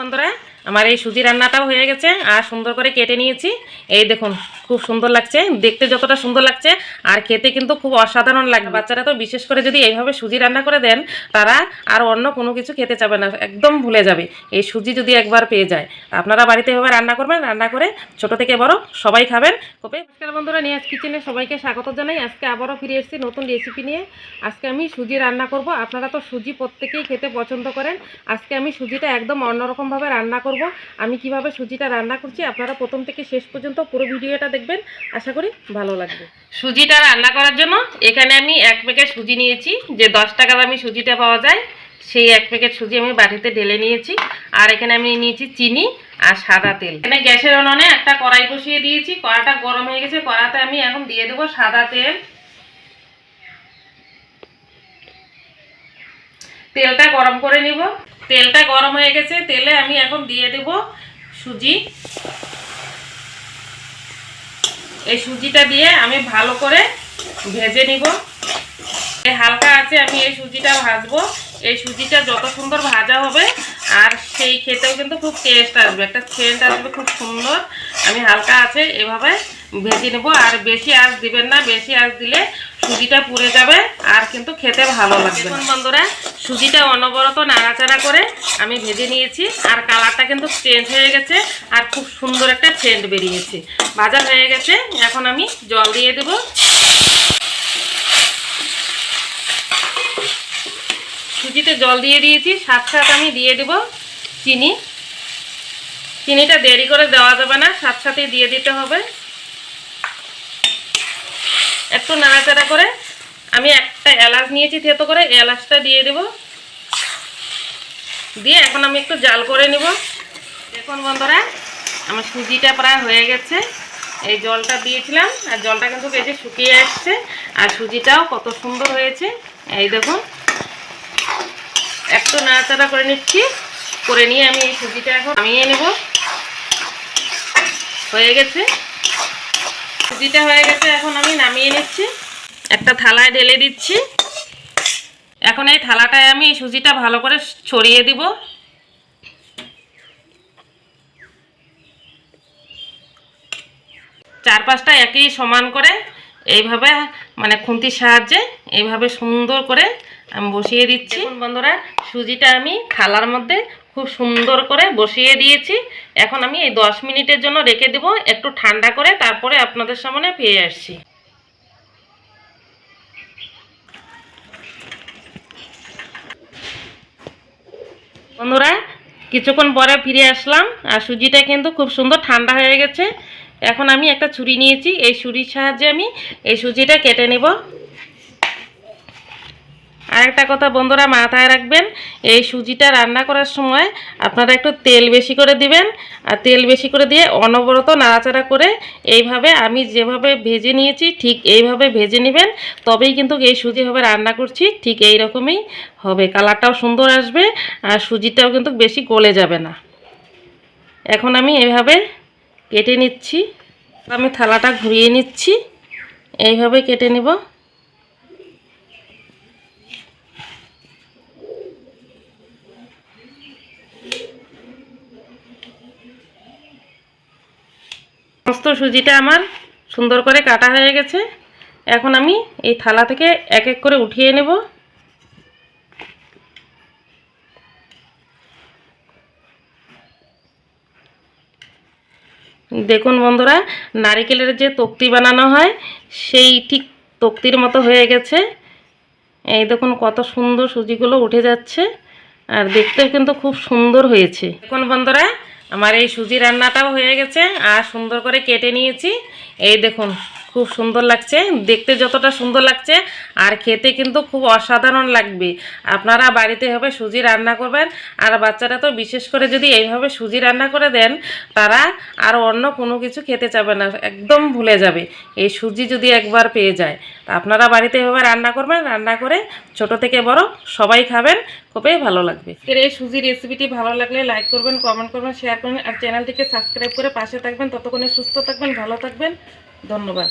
বন্ধুরা আমার এই সুজি রান্নাটাও হয়ে গেছে আর সুন্দর করে কেটে নিয়েছি। এই দেখুন খুব সুন্দর লাগছে, দেখতে যতটা সুন্দর লাগছে, আর খেতে কিন্তু খুব অসাধারণ লাগবে বাচ্চারা তো বিশেষ করে যদি এইভাবে সুজি রান্না করে দেন, তারা আর অন্য কোনো কিছু খেতে চাবে না, একদম ভুলে যাবে। এই সুজি যদি একবার পেয়ে যায়, আপনারা বাড়িতে এভাবে রান্না করবেন, রান্না করে ছোট থেকে বড় সবাই খাবেন। কোপে নমস্কার বন্ধুরা, নিয়ে কিচেনে সবাইকে স্বাগত জানাই। আজকে আবারও ফিরে এসেছি নতুন রেসিপি নিয়ে। আজকে আমি সুজি রান্না করব। আপনারা তো সুজি প্রত্যেকেই খেতে পছন্দ করেন। আজকে আমি সুজিটা একদম অন্যরকমভাবে রান্না করব। আমি কীভাবে সুজিটা রান্না করছি, আপনারা প্রথম থেকে শেষ পর্যন্ত পুরো ভিডিওটা দেখবেন, আশা করি ভালো লাগবে। সুজিটা রান্না করার জন্য এখানে আমি এক প্যাকেট সুজি নিয়েছি, যে দশ টাকা দামি সুজিটা পাওয়া যায়, সেই এক প্যাকেট সুজি আমি বাটিতে ঢেলে নিয়েছি, আর এখানে আমি নিয়েছি চিনি আর সাদা তেল। এখানে গ্যাসের উনুনে একটা কড়াই বসিয়ে দিয়েছি, কড়াটা গরম হয়ে গেছে, কড়াতে আমি এখন দিয়ে দেবো সাদা তেল। তেলটা গরম করে নিব। তেলটা গরম হয়ে গেছে, তেলে আমি এখন দিয়ে দেব সুজি। এই সুজিটা দিয়ে আমি ভালো করে ভেজে নিব। এই হালকা আছে, আমি এই সুজিটা ভাজবো। এই সুজিটা যত সুন্দর ভাজা হবে, আর সেই খেতেও কিন্তু খুব টেস্ট আসবে। একটা সেন্ট আসবে খুব সুন্দর। আমি হালকা আছে, এভাবে ভেজে নেব। আর বেশি আঁচ দিবেন না, বেশি আঁচ দিলে সুজিটা পুড়ে যাবে আর কিন্তু খেতে ভালো লাগবে বন্ধুরা, সুজিটা অনবরত নাড়াচাড়া করে আমি ভেজে নিয়েছি আর কালারটা কিন্তু চেঞ্জ হয়ে গেছে আর খুব সুন্দর একটা সেন্ট বেরিয়েছে। ভাজা হয়ে গেছে, এখন আমি জল দিয়ে দেবো। সুজিতে জল দিয়ে দিয়েছি সাত সাত আমি দিয়ে দেব চিনি। চিনিটা দেরি করে দেওয়া যাবে না সাত সাথে দিয়ে দিতে হবে। একটু নাড়াচাড়া করে আমি একটা এলাচ নিয়েছি থেতো করে এলাচটা দিয়ে দেব। দিয়ে এখন আমি একটু জাল করে নিব। দেখুন বন্ধুরা, আমার সুজিটা প্রায় হয়ে গেছে। এই জলটা দিয়েছিলাম, আর জলটা কিন্তু বেশি শুকিয়ে আসছে, আর সুজিটাও কত সুন্দর হয়েছে। এই দেখুন, একটু নাড়াচাড়া করে নিচ্ছি। করে নিয়ে আমি এই সুজিটা এখন নামিয়ে নেব। হয়ে গেছে। সুজিটা হয়ে গেছে, এখন আমি নামিয়ে নিচ্ছি। একটা থালায় ঢেলে দিচ্ছি। এখন এই থালাটায় আমি সুজিটা ভালো করে ছড়িয়ে দিব। চারপাশটা একই সমান করে, এইভাবে মানে খুন্তির সাহায্যে, এইভাবে সুন্দর করে আমি বসিয়ে দিচ্ছি। বন্ধুরা, সুজিটা আমি থালার মধ্যে খুব সুন্দর করে বসিয়ে দিয়েছি। এখন আমি এই দশ মিনিটের জন্য রেখে দেব, একটু ঠান্ডা করে তারপরে আপনাদের সামনে পেয়ে আসছি। বন্ধুরা, কিছুক্ষণ পরে ফিরে আসলাম, আর সুজিটা কিন্তু খুব সুন্দর ঠান্ডা হয়ে গেছে। এখন আমি একটা ছুরি নিয়েছি, এই ছুরির সাহায্যে আমি এই সুজিটা কেটে নেব। আরেকটা কথা বন্ধুরা মাথায় রাখবেন, এই সুজিটা রান্না করার সময় আপনারা একটু তেল বেশি করে দিবেন আর তেল বেশি করে দিয়ে অনবরত নাড়াচাড়া করে এইভাবে আমি যেভাবে ভেজে নিয়েছি ঠিক এইভাবে ভেজে নেবেন, তবেই কিন্তু এই সুজিভাবে রান্না করছি, ঠিক এই রকমই হবে, কালারটাও সুন্দর আসবে আর সুজিটাও কিন্তু বেশি গলে যাবে না। এখন আমি এভাবে কেটে নিচ্ছি, আমি থালাটা ঘুরিয়ে নিচ্ছি, এইভাবে কেটে নেব। সমস্ত সুজিটা আমার সুন্দর করে কাটা হয়ে গেছে। এখন আমি এই থালা থেকে এক এক করে উঠিয়ে নেব। দেখুন বন্ধুরা, নারিকেলের যে তক্তি বানানো হয়, সেই ঠিক তক্তির মতো হয়ে গেছে। এই দেখুন কত সুন্দর সুজিগুলো উঠে যাচ্ছে, আর দেখতেও কিন্তু খুব সুন্দর হয়েছে। দেখুন বন্ধুরা আমার এই সুজি রান্নাটাও হয়ে গেছে, আর সুন্দর করে কেটে নিয়েছি। এই দেখুন, খুব সুন্দর লাগছে, দেখতে যতটা সুন্দর লাগছে আর খেতে কিন্তু খুব অসাধারণ লাগবে। আপনারা বাড়িতে হবে সুজি রান্না করবেন, আর বাচ্চারা তো বিশেষ করে যদি এইভাবে সুজি রান্না করে দেন, তারা আর অন্য কোনো কিছু খেতে চাবে না, একদম ভুলে যাবে। এই সুজি যদি একবার পেয়ে যায়। তা আপনারা বাড়িতে এভাবে রান্না করবেন, রান্না করে ছোট থেকে বড় সবাই খাবেন, খুবই ভালো লাগবে। এর এই সুজি রেসিপিটি ভালো লাগলে লাইক করবেন কমেন্ট করবেন শেয়ার করবেন, আর চ্যানেলটিকে সাবস্ক্রাইব করে পাশে থাকবেন। ততক্ষণে সুস্থ থাকবেন, ভালো থাকবেন। ধন্যবাদ।